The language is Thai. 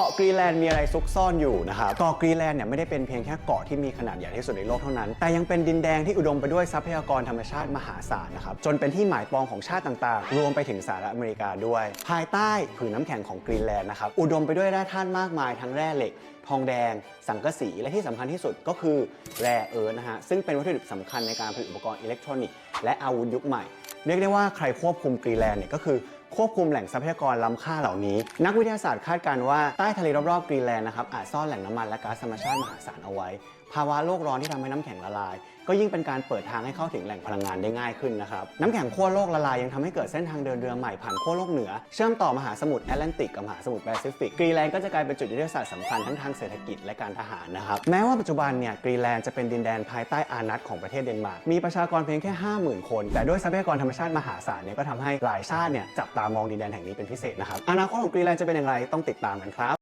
าะกรีแลนด์มีอะไรซุกซ่อนอยู่นะครับเกาะกรีแลนด์เนี่ยไม่ได้เป็นเพียงแค่เกาะที่มีขนาดใหญ่ที่สุดในโลกเท่านั้น แต่ยังเป็นดินแดงที่อุดมไปด้วยทรัพยากรธรรมชาติมหาศาลนะครับจนเป็นที่หมายปองของชาติต่างๆ รวมไปถึงสหรัฐอเมริกาด้วย ภายใต้ผืนน้ำแข็งของกรีแลนด์นะครับอุดมไปด้วยแร่ธาตุมากมายทั้งแร่เหล็กทองแดง สังกะสี และที่สำคัญที่สุดก็คือแร่เอิร์ธนะฮะ ซึ่งเป็นวัตถุดิบสำคัญในการผลิตอุปกรณ์อิเล็กทรอนิกส์และอาวุธยุคใหม่ เรียกได้ว่าใครควบคุมกรีแลนด์เนี่ยก็คือ ควบคุมแหล่งทรัพยากรล้ำค่าเหล่านี้ นักวิทยาศาสตร์คาดการณ์ว่าใต้ทะเลรอบๆกรีนแลนด์นะครับอาจซ่อนแหล่งน้ำมันและก๊าซธรรมชาติมหาศาลเอาไว้ ภาวะโลกร้อนที่ทำให้น้ำแข็งละลาย ก็ยิ่งเป็นการเปิดทางให้เข้าถึงแหล่งพลังงานได้ง่ายขึ้นนะครับน้ำแข็งขั้วโลกละลายยังทำให้เกิดเส้นทางเดินเรือใหม่ผ่านขั้วโลกเหนือ เชื่อมต่อมหาสมุทรแอตแลนติกกับมหาสมุทรแปซิฟิกกรีแลนด์ก็จะกลายเป็นจุดยุทธศาสตร์สำคัญทั้งทางเศรษฐกิจและการทหารนะครับแม้ว่าปัจจุบันเนี่ยกรีแลนด์จะเป็นดินแดนภายใต้อานัตของประเทศเดนมาร์กมีประชากรเพียงแค่ 50,000 คน แต่ด้วยทรัพยากรธรรมชาติมหาศาลเนี่ยก็ทำให้หลายชาติเนี่ยจับตามองดินแดนแห่งนี้เป็นพิเศษนะครับอนาคตของกรีนแลนด์จะเป็นอย่างไรต้องติดตามกันครับ